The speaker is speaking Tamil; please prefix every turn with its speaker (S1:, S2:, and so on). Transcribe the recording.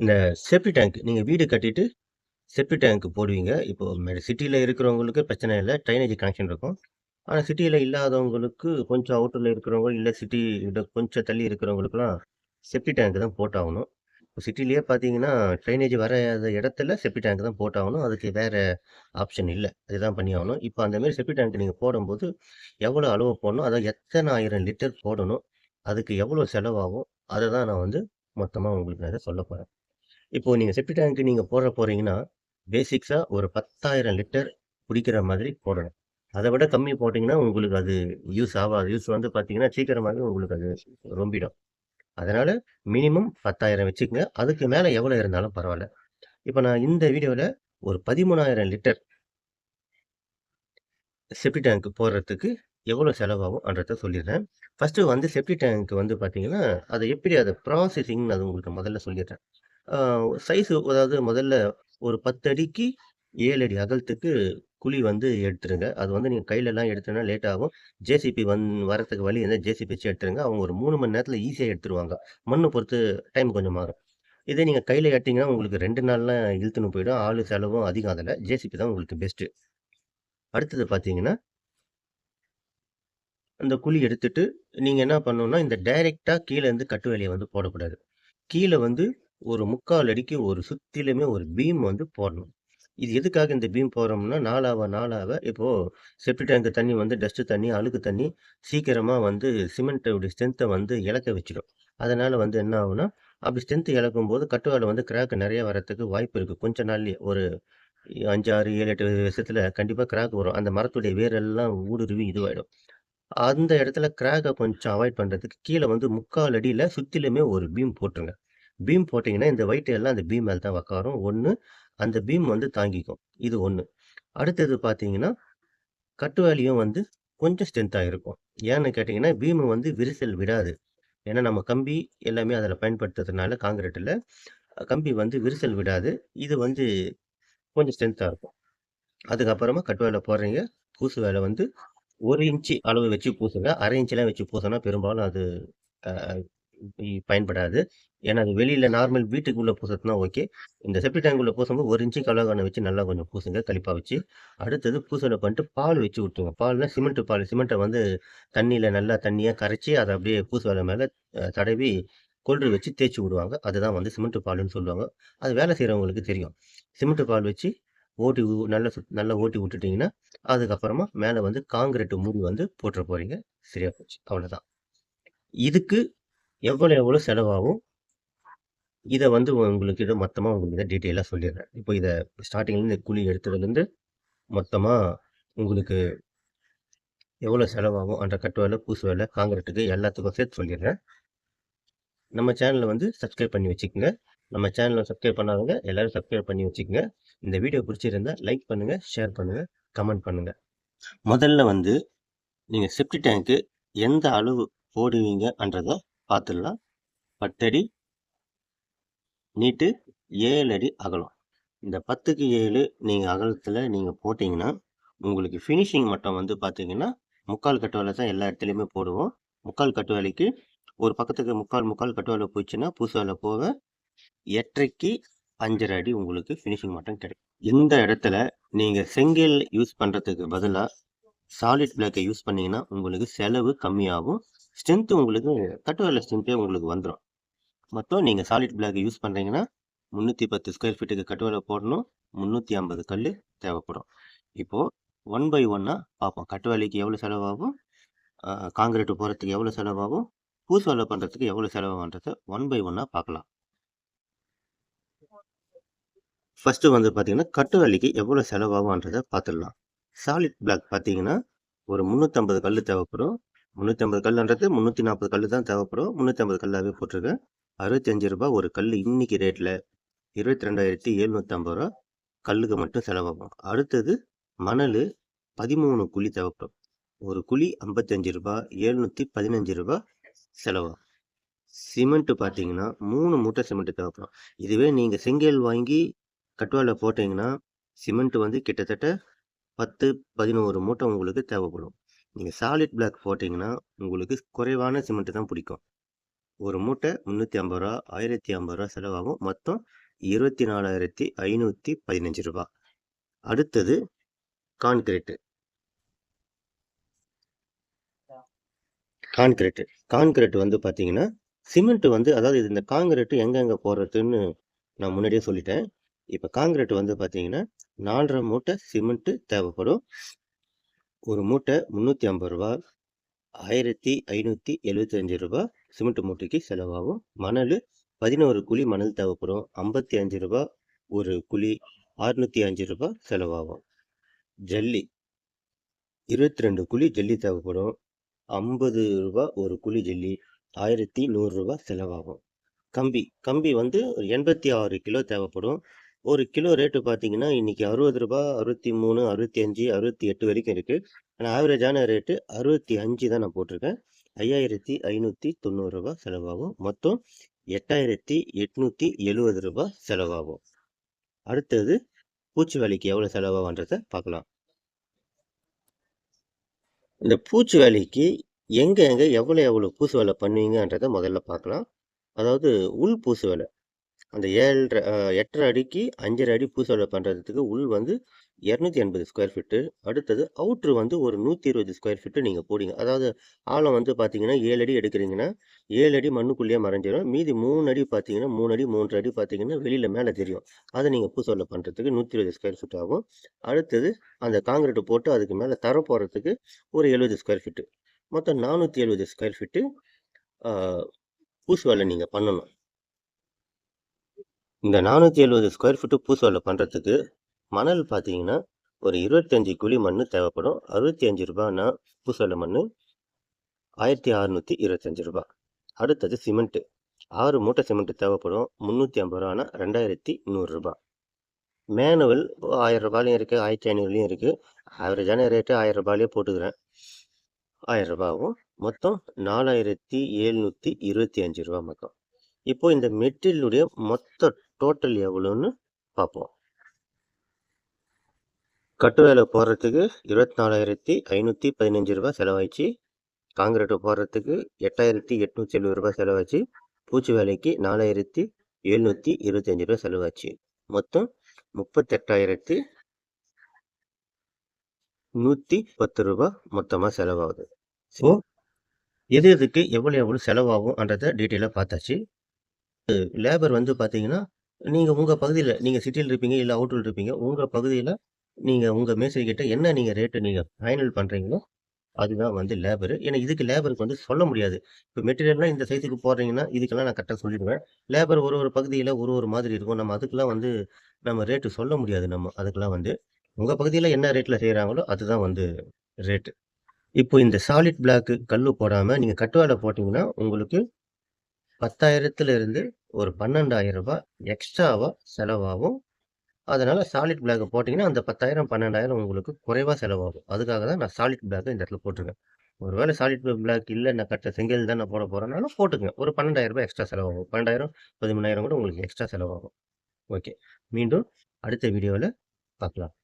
S1: இந்த சேஃப்டி டேங்க் நீங்கள் வீடு கட்டிட்டு செப்டி டேங்க் போடுவீங்க. இப்போ சிட்டியில் இருக்கிறவங்களுக்கு பிரச்சனை இல்லை ட்ரைனேஜ் கனெக்ஷன் இருக்கும். ஆனால் சிட்டியில் இல்லாதவங்களுக்கு கொஞ்சம் அவுட்டரில் இருக்கிறவங்க, இல்லை சிட்டி கொஞ்சம் தள்ளி இருக்கிறவங்களுக்குலாம் செப்டி டேங்க் தான் போட்டாகணும். இப்போ சிட்டிலேயே பார்த்தீங்கன்னா, ட்ரைனேஜ் வராத இடத்துல செப்டி டேங்க் தான் போட்டாகணும். அதுக்கு வேறு ஆப்ஷன் இல்லை அதுதான் பண்ணி பண்ணியாகணும். இப்போ அந்தமாரி செப்டி டேங்க் நீங்கள் போடும்போது, எவ்வளோ அளவு போடணும்? அதாவது எத்தனை ஆயிரம் லிட்டர் போடணும்? அதுக்கு எவ்வளோ செலவாகும்? அதை தான் நான் வந்து மொத்தமாக உங்களுக்கு நான் சொல்ல போகிறேன் இப்போது இப்போ செப்டி டேங்க்கு நீங்கள் போட போகிறீங்கன்னா பேசிக்ஸாக ஒரு 10,000 லிட்டர் குடிக்கிற மாதிரி போடணும். அதை விட கம்மி போட்டிங்கன்னா உங்களுக்கு அது யூஸ் ஆகாது யூஸ் வந்து பார்த்தீங்கன்னா, சீக்கிரமாவே உங்களுக்கு அது ரொம்பிடும். அதனால் மினிமம் 10,000 வச்சுக்கங்க. அதுக்கு மேலே எவ்வளோ இருந்தாலும் பரவாயில்ல இப்போ நான் இந்த வீடியோவில் ஒரு 13,000 லிட்டர் செப்டி டேங்க் போடுறதுக்கு எவ்வளோ செலவாகும்ன்றத சொல்லிடுறேன் ஃபர்ஸ்ட்டு வந்து செப்டி டேங்க் வந்து பார்த்தீங்கன்னா, அதை எப்படி அதை ப்ராசஸிங்னு அது உங்களுக்கு முதல்ல சொல்லிடுறேன் சைஸ் அதாவது முதல்ல ஒரு 10 அடிக்கு ஏழு அடி அகலத்துக்கு குழி வந்து எடுத்துருங்க. அது வந்து நீங்கள் கையிலலாம் எடுத்தோம்னா லேட் ஆகும். ஜேசிபி வந் வரத்துக்கு வழி இருந்தால் ஜேசிபி வச்சு எடுத்துருங்க. அவங்க ஒரு மூணு மணி நேரத்தில் ஈஸியாக எடுத்துருவாங்க. மண்ணை பொறுத்து டைம் கொஞ்சம் மாறும். இதே நீங்கள் கையில் எட்டிங்கன்னா உங்களுக்கு ரெண்டு நாள்லாம் இழுத்துன்னு போயிடும். ஆள் செலவும் அதிகம் அதில் ஜேசிபி தான் உங்களுக்கு பெஸ்ட்டு. அடுத்தது பார்த்தீங்கன்னா அந்த குழி எடுத்துட்டு, நீங்கள் என்ன பண்ணணும்னா, இந்த டைரெக்டாக கீழே இருந்து கட்டு வேலையை வந்து போடக்கூடாது. கீழே வந்து ஒரு 3/4 அடிக்கு ஒரு சுத்திலுமே ஒரு பீம் வந்து போடணும். இது எதுக்காக இந்த பீம் போடுறோம்னா, நாளாவ நாளாவ இப்போது செப்டி டேங்க் தண்ணி வந்து டஸ்ட்டு தண்ணி, அழுக்கு தண்ணி சீக்கிரமாக வந்து சிமெண்ட்டோட ஸ்ட்ரென்த்தை வந்து இழக்க வச்சிடும் அதனால் வந்து என்ன ஆகுனா அப்படி இழக்கும் போது கட்டுவேல வந்து கிராக் நிறைய வரத்துக்கு வாய்ப்பு இருக்குது கொஞ்ச நாள்லேயே ஒரு அஞ்சு ஆறு ஏழு எட்டு வருஷத்தில் கண்டிப்பாக கிராக் வரும். அந்த மரத்துடைய வேரெல்லாம் ஊடுருவி இதுவாகிடும் அந்த இடத்துல கிராக்கை கொஞ்சம் அவாய்ட் பண்ணுறதுக்கு கீழே வந்து முக்கால் அடியில் சுற்றிலுமே ஒரு பீம் போட்டுருங்க. பீம் போட்டிங்கன்னா இந்த வயிற்று எல்லாம் அந்த பீம் மேலே தான் உட்காரும். ஒன்று அந்த பீம் வந்து தாங்கிக்கும். இது ஒன்று அடுத்தது பார்த்தீங்கன்னா, கட்டுவேலியும் வந்து கொஞ்சம் ஸ்ட்ரென்த்தாக இருக்கும். ஏன்னு கேட்டிங்கன்னா பீம் வந்து விரிசல் விடாது. ஏன்னா நம்ம கம்பி எல்லாமே அதில் பயன்படுத்துறதுனால காங்கிரீட்டில் கம்பி வந்து விரிசல் விடாது. இது வந்து கொஞ்சம் ஸ்ட்ரென்த்தாக இருக்கும். அதுக்கப்புறமா கட்டு வேலை போடுறீங்க. பூசு வேலை வந்து ஒரு இன்ச்சு அளவு வச்சு பூசுங்க. 1/2 வச்சு பூசினா பெரும்பாலும் அது பயன்படாது. ஏன்னா அது வெளியில் நார்மல் வீட்டுக்குள்ளே பூசத்துனா ஓகே. இந்த செப்டி டேங்க் உள்ள பூசும்போது ஒரு இன்ச்சு கலகான வச்சு நல்லா கொஞ்சம் பூசுங்க கழிப்பாக வச்சு. அடுத்தது பூசல பண்ணிட்டு பால் வச்சு விட்டுருங்க. பால்னா சிமெண்ட்டு பால். சிமெண்ட்டை வந்து தண்ணியில் நல்லா தண்ணியாக கரைச்சி அதை அப்படியே பூசு மேலே தடவி கொல்று வச்சு தேய்ச்சி விடுவாங்க. அதுதான் வந்து சிமெண்ட்டு பால்னு சொல்லுவாங்க. அது வேலை செய்கிறவங்களுக்கு தெரியும். சிமெண்ட்டு பால் வச்சு ஓட்டி நல்லா சுத் நல்லா ஓட்டி விட்டுட்டிங்கன்னா அதுக்கப்புறமா மேலே வந்து கான்கிரீட் மூடி வந்து போட்டுற போகிறீங்க சரியாக போச்சு. அவ்வளோதான். இதுக்கு எவ்வளோ எவ்வளோ செலவாகும்? இதை வந்து உங்களுக்கு இதை மொத்தமாக உங்களுக்கு இதை டீட்டெயிலாக சொல்லிடுறேன். இப்போ இதை ஸ்டார்ட்டிங்லேருந்து குழி எடுத்ததுலேருந்து மொத்தமாக உங்களுக்கு எவ்வளோ செலவாகும்? அந்த கட்டு வேலை பூசு வேலை காங்கிரட்டுக்கு எல்லாத்துக்கும் சேர்த்து சொல்லிடுறேன். நம்ம சேனலை வந்து சப்ஸ்கிரைப் பண்ணி வச்சுக்கோங்க. நம்ம சேனலை சப்ஸ்கிரைப் பண்ணாதவங்க எல்லோரும் சப்ஸ்கிரைப் பண்ணி வச்சுக்கோங்க. இந்த வீடியோ பிடிச்சிருந்தா லைக் பண்ணுங்கள் ஷேர் பண்ணுங்கள் கமெண்ட் பண்ணுங்கள் முதல்ல வந்து நீங்கள் செப்டி டேங்க்கு எந்த அளவு போடுவீங்கன்றத பார்த்துடலாம். பத்தடி நீட்டு, ஏழு அடி அகலம். இந்த பத்துக்கு ஏழு நீங்கள் அகலத்தில் நீங்கள் போட்டிங்கன்னா உங்களுக்கு ஃபினிஷிங் மட்டம் வந்து பார்த்தீங்கன்னா, 3/4 கட்டு தான் எல்லா இடத்துலையுமே போடுவோம். 3/4 கட்டு வேலைக்கு ஒரு பக்கத்துக்கு 3/4 3/4 கட்டு போச்சுன்னா, புதுசு வேலை போக 8 1/2க்கு 5 1/2 அடி உங்களுக்கு ஃபினிஷிங் மட்டம் கிடைக்கும். இந்த இடத்துல நீங்கள் செங்கல் யூஸ் பண்ணுறதுக்கு பதிலாக சாலிட் பிளாக்கை யூஸ் பண்ணிங்கன்னா உங்களுக்கு செலவு கம்மியாகும். ஸ்ட்ரென்த்து உங்களுக்கு கட்டு ஸ்ட்ரென்த்தே உங்களுக்கு வந்துடும் மொத்தம் நீங்கள் சாலிட் பிளாக் யூஸ் பண்ணுறீங்கன்னா முந்நூற்றி பத்து ஸ்கொயர் ஃபீட்டுக்கு கட்டு போடணும் போடணும். 350 கல்லு தேவைப்படும். இப்போது ஒன் பை ஒன்னாக பார்ப்போம். கட்டு வேலைக்கு எவ்வளோ செலவாகும்? அ போகிறதுக்கு எவ்வளோ செலவாகும்? பூசு வேலை பண்ணுறதுக்கு எவ்வளோ செலவாகன்றதை ஒன் பை ஒன்னாக பார்க்கலாம். ஃபஸ்ட்டு வந்து பார்த்தீங்கன்னா, கட்டு வேலைக்கு எவ்வளோ செலவாகும்ன்றதை பார்த்துடலாம். சாலிட் பிளாக் பார்த்தீங்கன்னா, ஒரு முந்நூற்றம்பது கல் தேவைப்படும். முந்நூற்றி ஐம்பது கல்லுன்றது முந்நூற்றி நாற்பது கல் தான் தேவைப்படும். முந்நூற்றி ஐம்பது கல்லாகவே போட்டிருக்கேன் அறுபத்தஞ்சு ரூபாய் ஒரு கல் இன்றைக்கி ரேட்டில் இருபத்தி ரெண்டாயிரத்தி எழுநூற்றம்பது ரூபா. கல்லுக்கு மட்டும் செலவாகும். அடுத்தது மணல் பதிமூணு குழி தேவைப்படும். ஒரு குழி ஐம்பத்தஞ்சு ரூபா எழுநூற்றி பதினஞ்சு ரூபா செலவாகும். சிமெண்ட்டு பார்த்தீங்கன்னா மூணு மூட்டை சிமெண்ட்டு தேவைப்படும். இதுவே நீங்கள் செங்கல் வாங்கி கட்டுவால போட்டிங்கன்னா சிமெண்ட்டு வந்து கிட்டத்தட்ட பத்து பதினோரு மூட்டை உங்களுக்கு தேவைப்படும். நீங்கள் சாலிட் பிளாக் போட்டிங்கன்னா உங்களுக்கு குறைவான சிமெண்ட்டு தான் பிடிக்கும். ஒரு மூட்டை முந்நூற்றி ஐம்பது ரூபா ஆயிரத்தி ஐம்பது ரூபா செலவாகும். மொத்தம் இருபத்தி நாலாயிரத்தி ஐநூற்றி பதினஞ்சு ரூபா. அடுத்தது கான்கிரீட்டு கான்கிரீட்டு கான்கிரீட் வந்து பார்த்தீங்கன்னா சிமெண்ட் வந்து அதாவது இது இந்த காங்கிரீட்டு எங்கெங்கே போடுறதுன்னு நான் முன்னாடியே சொல்லிட்டேன். இப்போ காங்கிரீட் வந்து பார்த்தீங்கன்னா நாலரை மூட்டை சிமெண்ட்டு தேவைப்படும். ஒரு மூட்டை முந்நூற்றி ஐம்பது ரூபா ஆயிரத்தி ஐநூற்றி எழுபத்தஞ்சு ரூபா சிமெண்ட் மூட்டைக்கு செலவாகும். மணல் பதினோரு குழி மணல் தேவைப்படும். ஐம்பத்தி அஞ்சு ரூபா ஒரு குழி அறுநூற்றி அஞ்சு ரூபா செலவாகும். ஜல்லி இருபத்தி ரெண்டு குழி ஜல்லி தேவைப்படும். ஐம்பது ரூபா ஒரு குழி ஜல்லி ஆயிரத்தி நூறுரூவா செலவாகும். கம்பி கம்பி வந்து ஒரு எண்பத்தி ஆறு கிலோ தேவைப்படும். ஒரு கிலோ ரேட்டு பார்த்தீங்கன்னா இன்னைக்கு அறுபது ரூபா அறுபத்தி மூணு அறுபத்தி அஞ்சு அறுபத்தி எட்டு வரைக்கும் இருக்குது ஆனால் ஆவரேஜான ரேட்டு அறுபத்தி அஞ்சு தான் நான் போட்டிருக்கேன். ஐயாயிரத்தி ஐநூற்றி தொண்ணூறுரூபா செலவாகும். மொத்தம் எட்டாயிரத்தி எட்நூற்றி எழுபது ரூபா செலவாகும். அடுத்தது பூச்சி வேலைக்கு எவ்வளோ செலவாகன்றதை பார்க்கலாம். இந்த பூச்சி வேலைக்கு எங்கே எங்கே எவ்வளோ எவ்வளோ பூசு வேலை பண்ணுவீங்கன்றதை முதல்ல பார்க்கலாம். அதாவது உள் பூசு வேலை. அந்த ஏழரை எட்டரை அடிக்கு அஞ்சரை அடி பூசு பண்ணுறதுக்கு உள் வந்து இரநூத்தி எண்பது ஸ்கொயர் ஃபீட்டு அடுத்தது அவுட்ரு வந்து ஒரு நூற்றி இருபது ஸ்கொயர் ஃபீட்டு நீங்கள் போடுங்க. அதாவது ஆழம் வந்து பார்த்தீங்கன்னா ஏழு அடி எடுக்கிறீங்கன்னா ஏழு அடி மண்ணுக்குள்ளேயே மறைஞ்சிரும். மீதி மூணு அடி பார்த்தீங்கன்னா மூணு அடி மூன்று அடி பார்த்தீங்கன்னா வெளியில் மேலே தெரியும். அதை நீங்கள் பூசு பண்ணுறதுக்கு நூற்றி இருபது ஸ்கொயர் ஃபீட் ஆகும். அடுத்தது அந்த காங்கிரீட் போட்டு அதுக்கு மேலே தர போகிறதுக்கு ஒரு எழுபது ஸ்கொயர் ஃபீட்டு மொத்தம் நானூற்றி எழுபது ஸ்கொயர் ஃபீட்டு பூசு வேலை நீங்கள் பண்ணணும். இந்த நானூற்றி எழுபது ஸ்கொயர் ஃபீட்டு பூசு வேலை பண்ணுறதுக்கு மணல் பார்த்தீங்கன்னா ஒரு இருபத்தஞ்சி குழி மண் தேவைப்படும். அறுபத்தி அஞ்சு ரூபான்னா பூசு வேலை மண் ஆயிரத்தி அறநூற்றி இருபத்தஞ்சி ரூபா. அடுத்தது சிமெண்ட்டு ஆறு மூட்டை சிமெண்ட் தேவைப்படும். முந்நூற்றி ஐம்பது ரூபானா ரெண்டாயிரத்தி நூறுரூபா மேனுவல் ஆயிரம் ரூபாயிலையும் இருக்குது ஆயிரத்தி ஐநூறுலையும் இருக்குது ஆவரேஜான ரேட்டு ஆயிரம் ரூபாயிலே போட்டுக்கிறேன். ஆயிரம் ரூபாவும் மொத்தம் நாலாயிரத்தி எழுநூற்றி இருபத்தி அஞ்சு ரூபா மொத்தம். இப்போது இந்த மெட்டீரியலுடைய மொத்த டோட்டல் எவ்வளோன்னு பார்ப்போம். கட்டு வேலை போடுறதுக்கு இருபத்தி நாலாயிரத்தி ஐநூற்றி பதினஞ்சு ரூபா செலவாயிடுச்சு. காங்கிரீட்டு போடுறதுக்கு எட்டாயிரத்தி எட்நூற்றி எழுபது ரூபாய் செலவாச்சு பூச்சி வேலைக்கு நாலாயிரத்தி எழுநூற்றி இருபத்தஞ்சி ரூபா செலவாச்சு மொத்தம் முப்பத்தெட்டாயிரத்தி நூற்றி பத்து ரூபா மொத்தமாக செலவாகுது. ஸோ எது எதுக்கு எவ்வளோ எவ்வளோ செலவாகும்ன்றதை டீட்டெயிலாக பார்த்தாச்சு. லேபர் வந்து பார்த்தீங்கன்னா நீங்கள் உங்கள் பகுதியில் நீங்கள் சிட்டியில் இருப்பீங்க இல்லை அவுட்டில் இருப்பீங்க உங்கள் பகுதியில் நீங்கள் உங்கள் மேஸ்திரி கிட்ட என்ன நீங்கள் ரேட்டு நீங்கள் ஃபைனல் பண்ணுறீங்களோ அதுதான் வந்து லேபரு ஏன்னா இதுக்கு லேபருக்கு வந்து சொல்ல முடியாது. இப்போ மெட்டீரியல்லாம் இந்த சைஸுக்கு போடுறீங்கன்னா இதுக்கெல்லாம் நான் கரெக்டாக சொல்லிடுவேன். லேபர் ஒரு ஒரு பகுதியில் ஒரு ஒரு மாதிரி இருக்கும். நம்ம அதுக்கெல்லாம் வந்து நம்ம ரேட்டு சொல்ல முடியாது நம்ம. அதுக்கெல்லாம் வந்து உங்கள் பகுதியில் என்ன ரேட்டில் செய்கிறாங்களோ அதுதான் வந்து ரேட்டு இப்போ இந்த சாலிட் பிளாக்கு கல் போடாமல் நீங்கள் கட்டுவாடை போட்டிங்கன்னா உங்களுக்கு பத்தாயிரத்துலேருந்து ஒரு பன்னெண்டாயிரம் ரூபாய் எக்ஸ்ட்ராவாக செலவாகும். அதனால் சாலிட் பிளாக் போட்டிங்கன்னா அந்த பத்தாயிரம் பன்னெண்டாயிரம் உங்களுக்கு குறைவாக செலவாகும். அதுக்காக தான் நான் சாலிட் பிளாக் இந்த இடத்துல போட்டிருக்கேன். ஒருவேளை சாலிட் பிளாக் இல்லை நான் கட்ட செங்கல் தான் நான் போட போகிறேன்னாலும் போட்டுங்க ஒரு பன்னெண்டாயிரம் ரூபாய் எக்ஸ்ட்ரா செலவாகும். பன்னெண்டாயிரம் பதிமூணாயிரம் கூட உங்களுக்கு எக்ஸ்ட்ரா செலவாகும். ஓகே மீண்டும் அடுத்த வீடியோவில் பார்க்கலாம்.